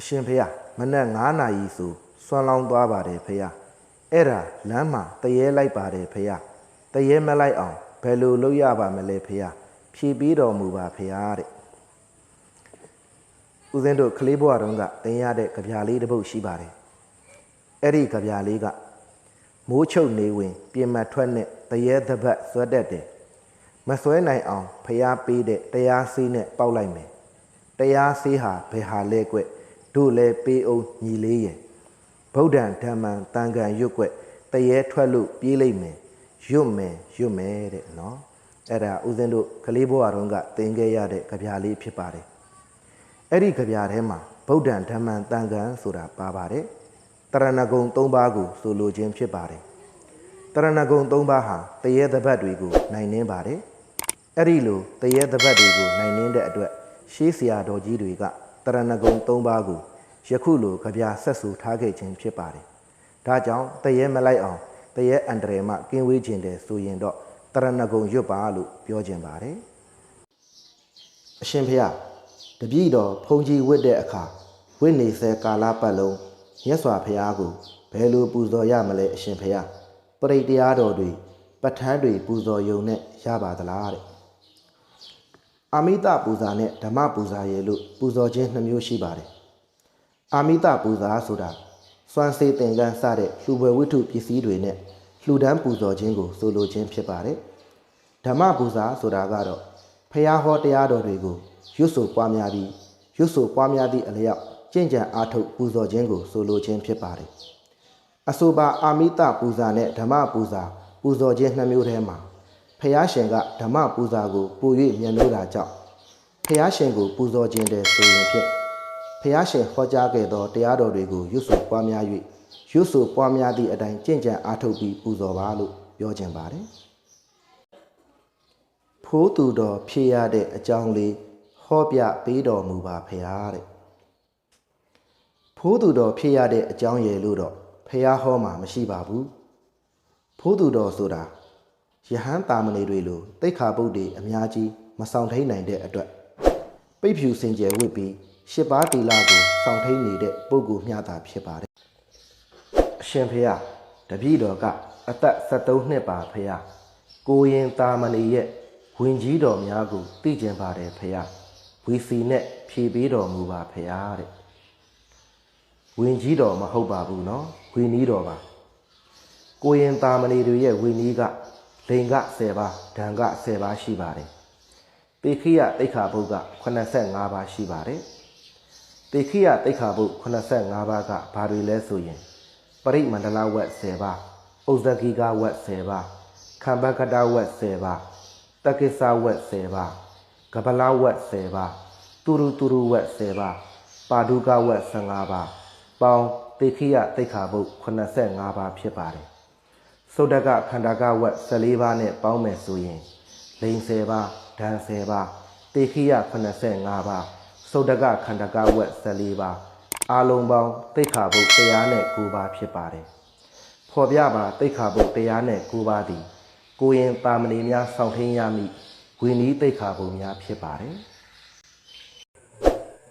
အရှင်ဖေယမနက်9နာရီဆိုဆွမ်းလောင်းသွားပါတယ်ဖေယအဲ့ဒါလမ်းမှာတရေလိုက်ပါတယ်ဖေယတရေမလိုက်အောင်ဘယ်လိုလုပ်ရပါမလဲဖေယဖြည့်ပြီးတော်မူပါဖေယတဲ့ဦးဇင်းတို့ကလေးဘွားတုန်းကတင်ရတဲ့ကြပြာလေးတစ်ပုဒ်ရှိပါတယ်အဲ့ဒီကြပြာလေးကမိုးချုပ်နေဝင် ပြင်မထွက်နဲ့တရေသပတ်ဆွဲတတ်တယ်မဆွဲနိုင်အောင်ဖျားပေးတဲ့တရားစီးနဲ့ပေါက်လိုက်မယ်တရားစီးဟာဘယ်ဟာလဲကွ တို့လဲပေးအောင်ညီလေးရဲ့ဗုဒ္ဓံဓမ္မံတန်ခံရွတ်ကွတရေထွက်လို့ပြေးလိုက်မယ်ရွတ်မယ်ရွတ်မယ်တဲ့နော်အဲ့ဒါဦးဇင်းတို့ကလေးဘွားတုန်းကသင်ခဲ့ရတဲ့ကြပြာလေးဖြစ်ပါတယ်အဲ့ဒီကြပြထဲမှာဗုဒ္ဓံဓမ္မံတန်ခံဆိုတာပါပါတယ်တရဏဂုံ၃ပါးကိုဆိုလိုခြင်းဖြစ်ပါတယ်တရဏဂုံ၃ပါးဟာတရေသဘတ်တွေကိုနိုင်နှင်းပါတယ်အဲ့ဒီလိုတရေသဘတ်တွေကိုနိုင်နှင်းတဲ့အတွက်ရှေးဆရာတော်ကြီးတွေက တရဏဂုံ၃ပါးကိုယခုလိုကြပြဆက်ဆူထားခဲ့ခြင်းဖြစ်ပါတယ်ဒါကြောင့်တရေမလိုက်အောင်တရေအန္တရာယ်မှကင်းဝေးခြင်းတယ်ဆိုရင်တော့တရဏဂုံရွတ်ပါလို့ပြောခြင်းပါတယ်အရှင်ဖေယတပည့်တော်ဖုန်ကြီးဝတ်တဲ့အခါဝတ်နေဆဲကာလပတ်လုံးမြတ်စွာဘုရားကိုဘယ်လိုပူဇော်ရမလဲအရှင်ဖေယပရိတရားတော်တွေပဋ္ဌာန်းတွေပူဇော်ယုံနဲ့ရပါသလားတဲ့ အာမိတပူဇာနဲ့ဓမ္မပူဇာရေလို့ပူဇော်ခြင်းနှမျိုးရှိပါတယ်အာမိတပူဇာဆိုတာစွမ်းစေးသင်္ကန်းစတဲ့လှူပွဲဝိထုပစ္စည်းတွေနဲ့လှူဒန်းပူဇော်ခြင်းကိုဆိုလိုခြင်းဖြစ်ပါတယ်ဓမ္မပူဇာဆိုတာကတော့ဖះဟောတရားတော်တွေကိုရွတ်ဆိုပွားများပြီးရွတ်ဆိုပွားများသည့်အလျောက်ကျင့်ကြံအားထုတ်ပူဇော်ခြင်းကိုဆိုလိုခြင်းဖြစ်ပါတယ်အဆိုပါအာမိတပူဇာနဲ့ဓမ္မပူဇာပူဇော်ခြင်းနှစ်မျိုးထဲမှာ ဖះရှင်ကဓမ္မပူဇာကိုပူ၍မြတ်လို့တာကြောင့်ဖះရှင်ကိုပူဇော်ခြင်းတဲ့ဆိုရင်ဖြင့်ဖះရှင်ဟောကြားခဲ့သောတရားတော်တွေကိုရွတ်ဆိုပွားများ၍ရွတ်ဆိုပွားများသည့်အတိုင်းကျင့်ကြံအားထုတ်ပြီးပူဇော်ပါလို့ပြောခြင်းပါတယ်ဖိုးသူတော်ဖြစ်ရတဲ့အကြောင်းလေးဟောပြပေးတော်မူပါဖရာတဲ့ဖိုးသူတော်ဖြစ်ရတဲ့အကြောင်းရယ်လို့တော့ဖရာဟောမှာမရှိပါဘူးဖိုးသူတော်ဆိုတာ ယဟန်တာမဏေတွေလိုတိတ်ခါပုတ်တွေအများကြီးမဆောင်ထိန်နိုင်တဲ့အတွက်ပိတ်ဖြူစင်ကြယ်ဝစ်ပြီးရှစ်ပါးတီလာကိုဆောင်ထိန်နေတဲ့ပုဂ္ဂိုလ်မျှတာဖြစ်ပါတယ်အရှင်ဖရာတပည့်တော်ကအသက်73နှစ်ပါဖရာကိုရင်တာမဏေရဲ့ဝင်ကြီးတော်များကိုသိကျင်ပါတယ်ဖရာဝီစီနဲ့ဖြည့်ပေးတော်မူပါဖရာတဲ့ဝင်ကြီးတော်မဟုတ်ပါဘူးနော်ဝီနီးတော်ပါကိုရင်တာမဏေတွေရဲ့ဝီနီးက လိန်က10ပါးဒံက10ပါးရှိပါတယ်ပေခိယတိခါဘုတ်က85ပါးရှိပါတယ်ပေခိယတိခါဘုတ်85ပါးကဘာတွေလဲဆိုရင်ပရိမန္တလဝက်10ပါးဥဇဂီကဝက်10ပါးခံဘကတဝက်10ပါးတက္ကိစ္စဝက်10ပါးကပလာဝက်10ပါးတူရူတူရူဝက်10ပါးပါဒုကဝက်15ပါးပေါင်းတေခိယတိခါဘုတ်85ပါးဖြစ်ပါတယ် သုဒ္ဓကခန္ဓာကဝက်14ပါးနဲ့ပေါင်းမယ်ဆိုရင်လိန်10ပါးဒံ10ပါးတေခိယ85ပါးသုဒ္ဓကခန္ဓာကဝက်14ပါးအာလုံးပေါင်းတိခါဘုတ်109ပါးဖြစ်ပါတယ်ဖော်ပြပါတိတ်ခါဘုတ်တရားနဲ့ကိုးပါးသည်ကိုရင်ပါမဏေများဆောင်ထင်းရမည်ဝီနီးတိတ်ခါဘုံများဖြစ်ပါတယ်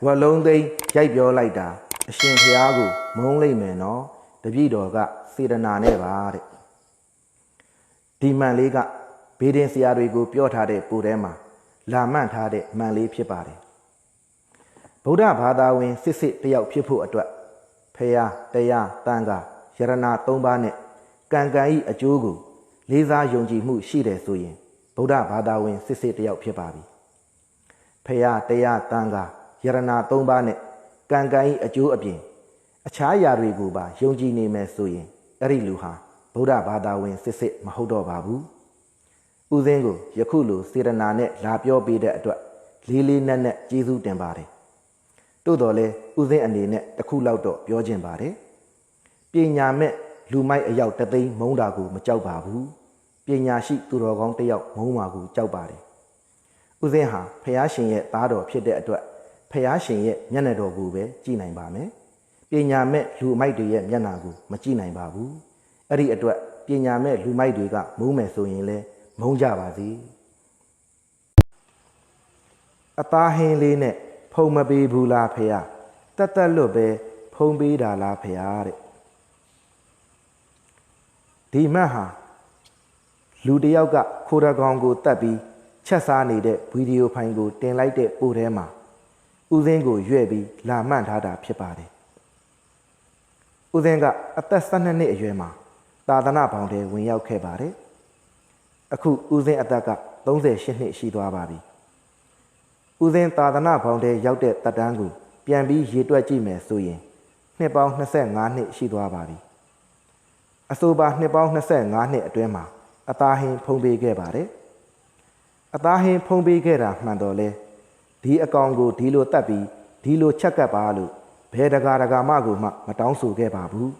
ဝက်လုံးသိမ်းရိုက်ပြောလိုက်တာ အရှင်ဘုရားကိုမုန်းလိုက်မယ်နော်တပည့်တော်ကစေတနာနဲ့ပါတဲ့ ဒီမှန်လေးကဘေးဒင်ဆရာတွေကို ပြောထားတဲ့ပူထဲမှာလာမှန့်ထားတဲ့မှန်လေးဖြစ်ပါတယ်ဗုဒ္ဓဘာသာဝင်စစ်စစ်တယောက်ဖြစ်ဖို့အတွက်ဖရာတရားတန်ခါယရဏ၃ပါးနဲ့ကံကံဤအကျိုးကို လေးစားယုံကြည်မှုရှိတယ်ဆိုရင်ဗုဒ္ဓဘာသာဝင်စစ်စစ်တယောက်ဖြစ်ပါပြီဖရာတရားတန်ခါယရဏ၃ပါးနဲ့ကံကံဤအကျိုးအပြင် အခြားຢာတွေကိုပါယုံကြည်နေမယ်ဆိုရင်အဲ့ဒီလူဟာ ဗုဒ္ဓဘာသာဝင်စစ်စစ်မဟုတ်တော့ပါဘူးဦးစင်းကိုယခုလိုစေတနာနဲ့လာပြောပေးတဲ့အတွက်လေးလေးနက်နက်ကျေးဇူးတင်ပါတယ်တိုးတော်လဲဦးစင်းအနေနဲ့တစ်ခုလောက်တော့ပြောခြင်းပါတယ်ပညာမဲ့လူမိုက်အယောက်တသိန်းမုန်းတာကိုမကြောက်ပါဘူးပညာရှိသူတော်ကောင်းတစ်ယောက်မုန်းပါကိုကြောက်ပါတယ်ဦးစင်းဟာဖះရှင်ရဲ့သားတော်ဖြစ်တဲ့အတွက်ဖះရှင်ရဲ့မျက်နှာတော်ကိုပဲကြည်နိုင်ပါမယ်ပညာမဲ့လူမိုက်တွေရဲ့မျက်နှာကိုမကြည့်နိုင်ပါဘူး အဲ့ဒီအတွက်ပညာမဲ့လူမိုက်တွေကမုန်းမယ်ဆိုရင်လဲမုန်းကြပါစေအသားဟင်းလေးနဲ့ဖုံမပေးဘူးလားဖေယတတက်တက်လွတ်ပဲဖုံးပေးတာလားဖရာတဲ့ဒီမတ်ဟာလူတစ်ယောက်ကခိုးရကောင်ကိုတတ်ပြီးချက်စားနေတဲ့ဗီဒီယိုဖိုင်ကိုတင်လိုက်တဲ့ပို့ထဲမှာဦးစင်းကိုရွဲ့ပြီးလာမှန့်ထားတာဖြစ်ပါတယ်ဦးစင်းကအသက်12နှစ်အရွယ်မှာ သာသနာပေါင်းထဲဝင်ရောက်ခဲ့ပါတယ်အခုဦးစင်းအသက်က38နှစ်ရှိသွားပါပြီဦးစင်းသာသနာပေါင်းထဲရောက်တဲ့တက်တန်းကိုပြန်ပြီးရေတွက်ကြည့်မယ်ဆိုရင်နှစ်ပေါင်း25နှစ်ရှိသွားပါပြီအဆိုပါနှစ်ပေါင်း25နှစ်အတွင်းမှာအသားဟင်းဖုံးပေးခဲ့ပါတယ်အသားဟင်းဖုံးပေးခဲ့တာမှန်တော်လဲဒီအကောင်ကိုဒီလိုတတ်ပြီးဒီလိုချက်ကပ်ပါလို့ဘယ်တကာတကာမကိုမှ မတောင်းဆိုခဲ့ပါဘူး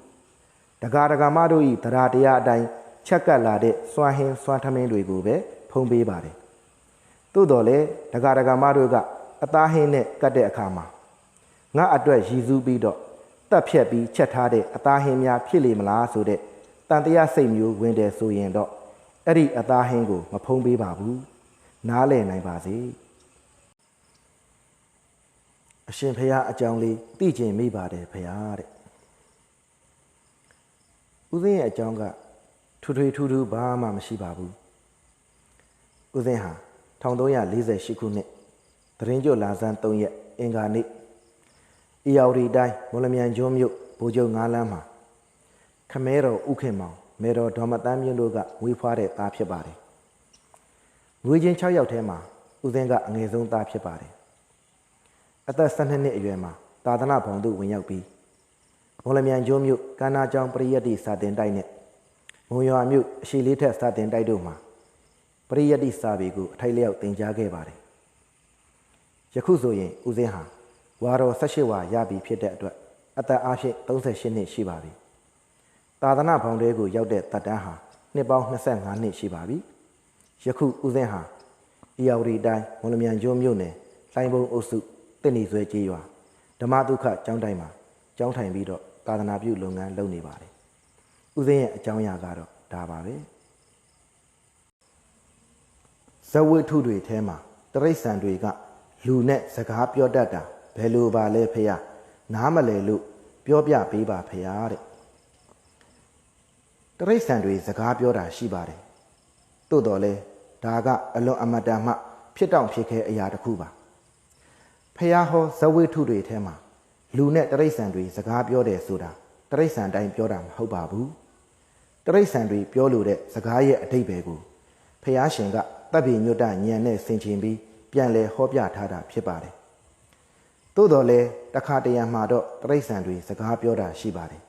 တကာတကာမတို့ဤတရားတရားအတိုင်းချက်ကပ်လာတဲ့စွမ်းဟင်းစွမ်းထမင်းတွေကိုပဲဖုံးပေးပါတယ်သို့တော်လဲတကာတကာမတို့ကအသားဟင်းနဲ့ကတ်တဲ့အခါမှာငါအတွက်ရည်စူးပြီးတော့တက်ဖြက်ပြီးချက်ထားတဲ့အသားဟင်းများဖြစ်လေမလားဆိုတဲ့တန်တရားစိတ်မျိုးဝင်တယ်ဆိုရင်တော့အဲ့ဒီအသားဟင်းကိုမဖုံးပေးပါဘူးနားလည်နိုင်ပါစေအရှင်ဖရာအကြောင်းလေးသိကျင်မိပါတယ်ဖရာတဲ့ ဦးစင်းရဲ့အကြောင်းကထူထွေထူးထူးဘာမှမရှိပါဘူးဦးစင်းဟာ1348ခုနှစ်သတင်းကြွလာဇန်3ရက်အင်္ဂါနေ့အီယော်ရီတိုင်းမော်လမြိုင်ကျွန်းမြို့ဘိုးကျုံငါးလမ်းမှာခမဲတော်ဥခင်မောင်မေတော်ဒေါ်မတန်းမြင့်တို့ကဝေးဖွားတဲ့သားဖြစ်ပါတယ်။ငွေချင်း6ယောက်ထဲမှာဦးစင်းကအငယ်ဆုံးသားဖြစ်ပါတယ်။အသက်12နှစ်အရွယ်မှာသာသနာ့ဘောင်သို့ဝင်ရောက်ပြီး မော်လမြိုင်ကျွန်းမြို့ကန္နာကျောင်းပရိယတ်တိစာတင်တိုက်နဲ့မုံရွာမြို့အရှိလေးထက်စာတင်တိုက်တို့မှာပရိယတ်တိစာပေကိုအထိုက်လျောက်သင်ကြားခဲ့ပါတယ်။ယခုဆိုရင်ဦးစင်းဟာဝါတော်18ဝါရပြီဖြစ်တဲ့အတွက်အသက်အားဖြင့်38နှစ်ရှိပါပြီ။သာသနာဖောင်တဲကိုရောက်တဲ့တပ်တန်းဟာနှစ်ပေါင်း25နှစ်ရှိပါပြီ။ယခုဦးစင်းဟာအီယာဝတီတိုင်းမော်လမြိုင်ကျွန်းမြို့နယ်လိုင်ဘုံအုပ်စုတစ်နေဆွဲကြေးရွာဓမ္မဒုက္ခကျောင်းတိုင်းမှာကျောင်းထိုင်ပြီးတော့ သာသနာပြုလုပ်ငန်းလုပ်နေပါတယ်။ဦးစင်းရဲ့အကြောင်းအရာကတော့ဒါပါပဲ။ဇဝိထုတွေထဲမှာတရိษံတွေကလူနဲ့စကားပြောတတ်တာဘယ်လိုပါလဲဖေ။နားမလဲလို့ပြောပြပေးပါဖေရတဲ့တရိษံတွေစကားပြောတာရှိပါတယ်။သို့တော်လဲဒါကအလွန်အမတန်မှ ဖြစ်တောင့်ဖြစ်ခဲအရာတစ်ခုပါ။ဖះဟောဇဝိထုတွေထဲမှာ လူနဲ့တရိษံတွေစကားပြောတယ်ဆိုတာတရိษံတိုင်းပြောတာမဟုတ်ပါဘူး။တရိษံတွေပြောလို့တဲ့စကားရဲ့အတိတ်ပဲကိုဖះရှင်ကတပ်ပိညွတ်တညံနဲ့ဆင်ခြင်ပြီးပြန်လဲဟောပြထားတာဖြစ်ပါတယ်။သို့တော်လဲတခါတရံမှာတော့တရိษံတွေစကားပြောတာရှိပါတယ်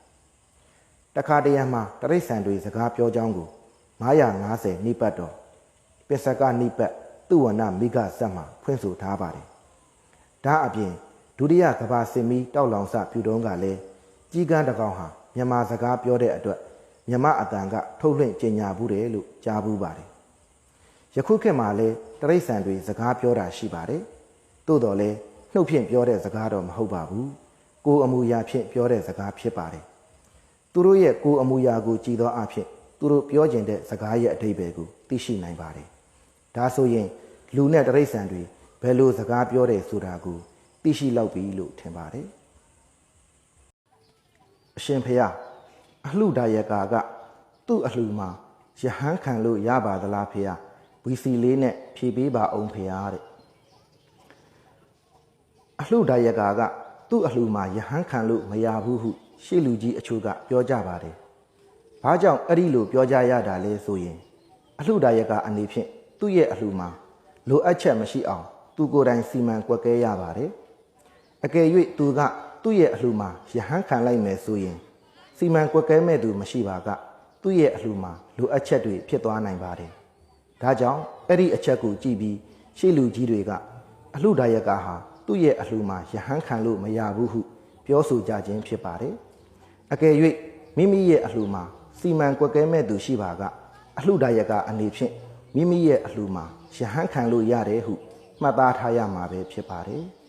။တခါတရံမှာတရိษံတွေစကားပြောကြောင်းကို950နိပတ်တော်ပစ္စကနိပတ်သူဝနမိဂဆက်မှာဖွင့်ဆိုထားပါတယ်။ဒါအပြင် ဒုတိယကဘာစင်မီတောက်လောင်စပြူတုံးကလည်းကြီးကန်းတကောင်ဟာမြန်မာစကားပြောတဲ့အတွက်မြန်မာအတန်ကထုတ်လွှင့်ကျင်ညာဘူးတယ်လို့ကြားဘူးပါတယ်။ယခုခေတ်မှာလည်းတရိษံတွေစကားပြောတာရှိပါတယ်။သို့တော်လည်းနှုတ်ဖြင့်ပြောတဲ့စကားတော့မဟုတ်ပါဘူး။ကိုယ်အမူအရာဖြင့်ပြောတဲ့စကားဖြစ်ပါတယ်။သူတို့ရဲ့ကိုယ်အမူအရာကိုကြည်သောအဖြစ်သူတို့ပြောကျင်တဲ့စကားရဲ့အဓိပ္ပာယ်ကိုသိရှိနိုင်ပါတယ်။ဒါဆိုရင်လူနဲ့တရိษံတွေဘယ်လိုစကားပြောတယ်ဆိုတာကို သိရှိလောက်ပြီလို့ထင်ပါတယ်။အရှင်ဖေယအလှဒါယကာက သူ့အလှမှာယဟန်ခံလို့ရပါသလားဖေယ။ VC လေးနဲ့ဖြည့်ပေးပါအောင်ဖေယတဲ့အလှဒါယကာက သူ့အလှမှာယဟန်ခံလို့မရဘူးဟုရှေ့လူကြီးအချို့ကပြောကြပါတယ်။ဘာကြောင့်အဲ့ဒီလိုပြောကြရတာလဲဆိုရင် အလှဒါယကာအနေဖြင့်သူ့ရဲ့အလှမှာလိုအပ်ချက်မရှိအောင် သူကိုယ်တိုင်စီမံကွက်ကဲရပါတယ်။ အကယ်၍သူကသူ့ရဲ့အလှမှာယဟန်ခံလိုက်မယ်ဆိုရင်စီမံကွက်ကဲမဲ့သူမရှိပါကသူ့ရဲ့အလှမှာလိုအပ်ချက်တွေဖြစ်သွားနိုင်ပါတယ်။ဒါကြောင့်အဲ့ဒီအချက်ကိုကြည့်ပြီးရှေ့လူကြီးတွေကအလှဒါယကာဟာသူ့ရဲ့အလှမှာယဟန်ခံလို့မရဘူးဟုပြောဆိုကြခြင်းဖြစ်ပါတယ်။အကယ်၍မိမိရဲ့အလှမှာစီမံကွက်ကဲမဲ့သူရှိပါကအလှဒါယကာအနေဖြင့်မိမိရဲ့အလှမှာယဟန်ခံလို့ရတယ်ဟုမှတ်သားထားရမှာပဲဖြစ်ပါတယ်။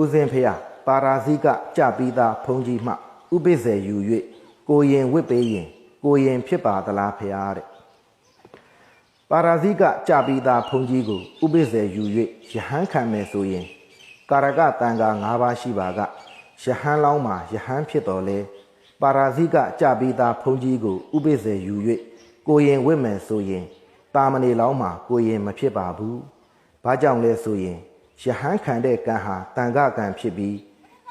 ဦးစင်ဖေယပါရာဇိကကြပြီးသားဖုံးကြီးမှဥပိ္ပဇေယူ၍ကိုရင်ဝစ်ပေးရင် ကိုရင်ဖြစ်ပါသလားဖေယတဲ့။ပါရာဇိကကြပြီးသားဖုံးကြီးကိုဥပိ္ပဇေယူ၍ယဟန်ခံမယ်ဆိုရင်ကတာရကတန်ခါ၅ပါးရှိပါကယဟန်လောင်းမှာယဟန်ဖြစ်တော်လဲပါရာဇိကကြပြီးသားဖုန်ကြီးကိုဥပိ္ပဇေယူ၍ကိုရင်ဝစ်မယ်ဆိုရင်တာမဏေလောင်းမှာကိုရင်မဖြစ်ပါဘူး။ဘာကြောင့်လဲဆိုရင် ယဟန်ခံတဲ့ကံဟာတန်ခကံဖြစ်ပြီး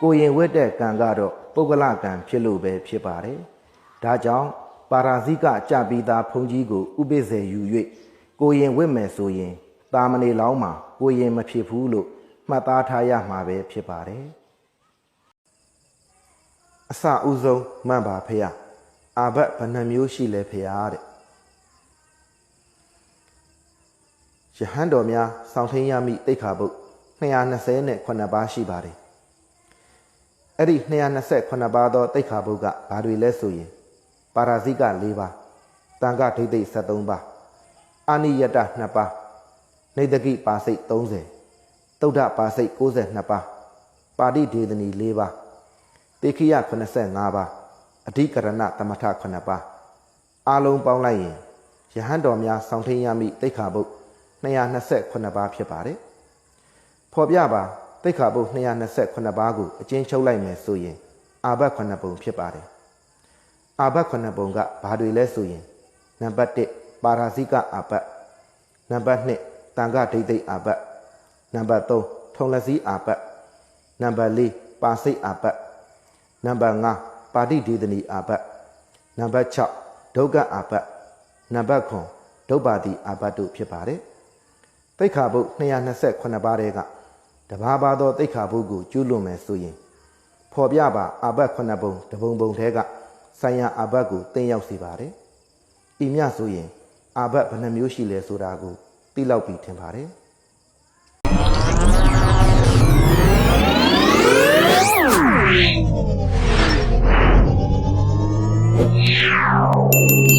ကိုရင်ဝစ်တဲ့ကံကတော့ပုဂ္ဂလကံဖြစ်လို့ပဲဖြစ်ပါတယ်။ဒါကြောင့်ပါရာဇိကကြပြီးသားဖုန်ကြီးကိုဥပိ္ပဇေယူ၍ကိုရင်ဝစ်မယ်ဆိုရင်တာမဏေလောင်းမှာကိုရင်မဖြစ်ဘူးလို့မှတ်သားထားရမှာပဲဖြစ်ပါတယ်။အစအဦးဆုံးမှန်ပါဖေရအာဘတ်ဘယ်နှမျိုးရှိလဲဖေရတဲ့ယဟန်တော်များစောင့်ထင်းရမိတိတ်ခါပုတ် 229ပါးရှိပါတယ်အဲ့ဒီ229ပါးသောတိတ်ခါပုတ်ကဘာတွေလဲဆိုရင်ပါရာဇိက4ပါးတန်ခဒိဋ္ဌိ73ပါးအာနိယတ2ပါးနေတကိပါစိတ်30တုဒ္ဓပါစိတ်62ပါးပါဠိဒေသနီ4ပါးတေခိယ85ပါးအဓိကရဏသမထ9ပါးအလုံးပေါင်းလိုက်ရင်ယဟန်တော်များဆောင်းထင်းရမိတိတ်ခါပုတ်229ပါးဖြစ်ပါတယ် ဖော်ပြပါတိတ်ခါပုတ်229ပါးကိုအကျဉ်းချုပ်လိုက်မယ်ဆိုရင်အာဘတ်9ပုံဖြစ်ပါတယ်အာဘတ်9ပုံကဘာတွေလဲဆိုရင်နံပါတ်1ပါရာဇိကအာဘတ်နံပါတ်2တန်ခဒိဋ္ဌိအာဘတ်နံပါတ်3ထုံလက်စည်းအာဘတ်နံပါတ်4ပါစိတ်အာဘတ်နံပါတ်5ပါတိဒေသနီအာဘတ်နံပါတ်6ဒုက္ခအာဘတ်နံပါတ်9ဒုပ္ပါတိအာဘတ်တို့ဖြစ်ပါတယ်တိတ်ခါဘုတ်228ပါးတဲက တဘာဘာသောတိတ်ခါဘုတ်ကိုကျူးလွန်မယ်ဆိုရင်ဖော်ပြပါအာဘတ်9ပုံတပုံပုံတဲကဆိုင်ရာအာဘတ်ကိုတင်ရောက်စေပါတယ်ဤမြဆိုရင်အာဘတ်ဘယ်နှမျိုးရှိလဲဆိုတာကိုသိလောက်ပြီးထင်ပါတယ် Yeah.